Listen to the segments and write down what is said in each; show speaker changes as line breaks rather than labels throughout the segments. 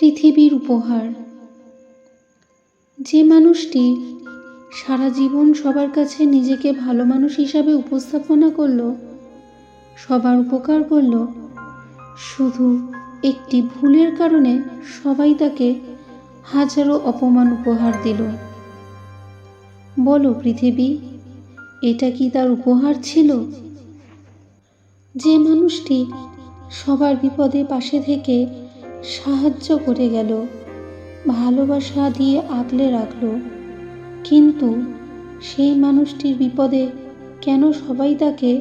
পৃথিবীর উপহার। যে মানুষটি সারা জীবন সবার কাছে নিজেকে ভালো মানুষ হিসাবে উপস্থাপনা করল, সবার উপকার করল, শুধু একটি ভুলের কারণে সবাই তাকে হাজারো অপমান উপহার দিল। বলো পৃথিবী, এটা কি তার উপহার ছিল? যে মানুষটি সবার বিপদে পাশে থেকে সাহায্য করে গেল। ভালোবাসা দিয়ে আগলে রাখল। কিন্তু সেই মানুষটির বিপদে কেন সবাই তাকে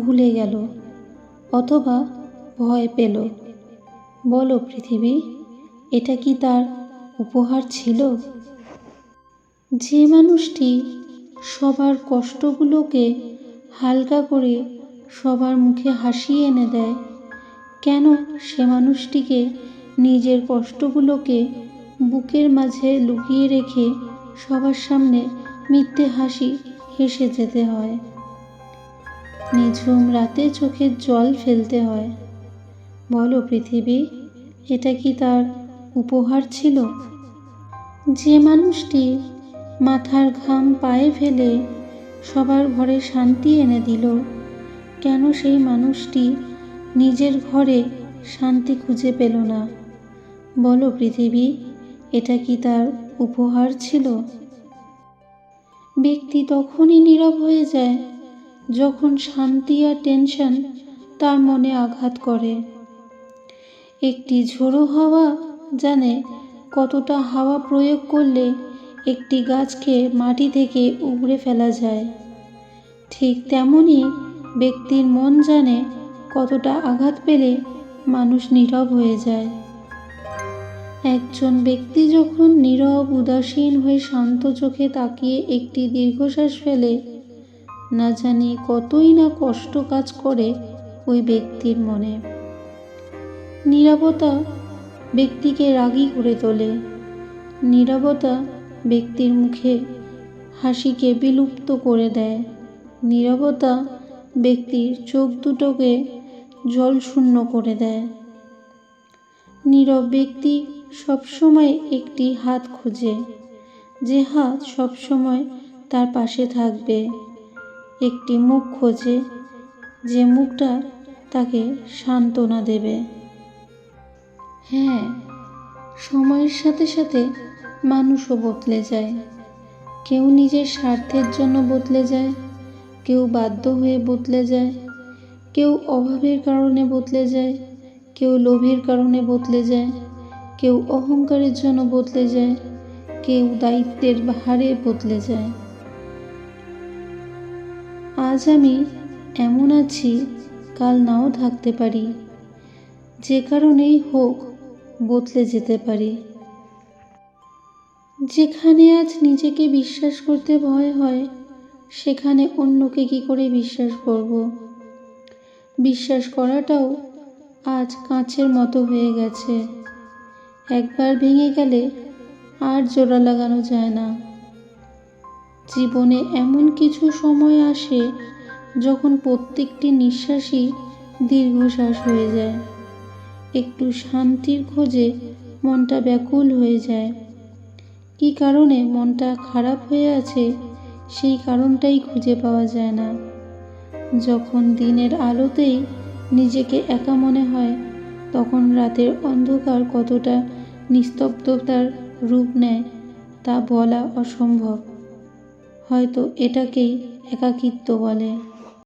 ভুলে গেল অথবা ভয় পেল? বলো পৃথিবী, এটা কি তার উপহার ছিল? যে মানুষটি সবার কষ্টগুলোকে হালকা করে সবার মুখে হাসি এনে দেয় কেন সে মানুষটিকে নিজের কষ্টগুলোকে বুকের মাঝে লুকিয়ে রেখে সবার সামনে মিথ্যে হাসি হেসে যেতে হয়? নিঝুম রাতে চোখের জল ফেলতে হয়। বলো পৃথিবী, এটা কি তার উপহার ছিল? যে মানুষটি মাথার ঘাম পায়ে ফেলে সবার ঘরে শান্তি এনে দিল, কেন সেই মানুষটি নিজের ঘরে শান্তি খুঁজে পেল না। বলো, পৃথিবী, এটা কি তার উপহার ছিল? ব্যক্তি তখনই নীরব হয়ে যায় যখন শান্তি আর টেনশন তার মনে আঘাত করে। একটি ঝোড়ো হাওয়া জানে কতটা হাওয়া প্রয়োগ করলে একটি গাছকে মাটি থেকে উবড়ে ফেলা যায়। ঠিক তেমনই ব্যক্তির মন জানে কতটা আঘাত পেলে মানুষ নীরব হয়ে যায়। একজন ব্যক্তি যখন নীরব, উদাসীন হয়ে শান্ত চোখে তাকিয়ে একটি দীর্ঘশ্বাস ফেলে, না জানি কতই না কষ্ট কাজ করে ওই ব্যক্তির মনে। নীরবতা ব্যক্তিকে রাগী করে তোলে। নীরবতা ব্যক্তির মুখে হাসিকে বিলুপ্ত করে দেয়। নীরবতা ব্যক্তির চোখ দুটোকে জল শূন্য করে দেয়। নীরব ব্যক্তি সবসময় একটি হাত খোঁজে, যে হাত সবসময় তার পাশে থাকবে। একটি মুখ খোঁজে, যে মুখটা তাকে সান্ত্বনা দেবে। হ্যাঁ সময়ের সাথে সাথে মানুষও বদলে যায়। কেউ নিজের স্বার্থের জন্য বদলে যায়, কেউ বাধ্য হয়ে বদলে যায়। কেউ অভাবের কারণে বদলে যায়, কেউ লোভের কারণে বদলে যায়, কেউ অহংকারের জন্য বদলে যায়, কেউ দায়িত্বের ভারে বদলে যায়। আজ আমি এমন আছি, কাল নাও থাকতে পারি। যে কারণেই হোক, বদলে যেতে পারি। যেখানে আজ নিজেকে বিশ্বাস করতে ভয় হয়, সেখানে অন্যকে কি করে বিশ্বাস করব? বিশ্বাস করাটাও আজ কাঁচের মতো হয়ে গেছে। একবার ভেঙে গেলে আর জোড়া লাগানো যায় না। জীবনে এমন কিছু সময় আসে যখন প্রত্যেকটি নিঃশ্বাসই দীর্ঘশ্বাস হয়ে যায়। একটু শান্তির খোঁজে মনটা ব্যাকুল হয়ে যায়। কি কারণে মনটা খারাপ হয়ে আছে সেই কারণটাই খুঁজে পাওয়া যায় না। যখন দিনের আলোতেই নিজেকে একা মনে হয়, তখন রাতের অন্ধকার কতটা নিস্তব্ধতার রূপ নেয়, তা বলা অসম্ভব। হয়তো এটাকেই একাকিত্ব বলে।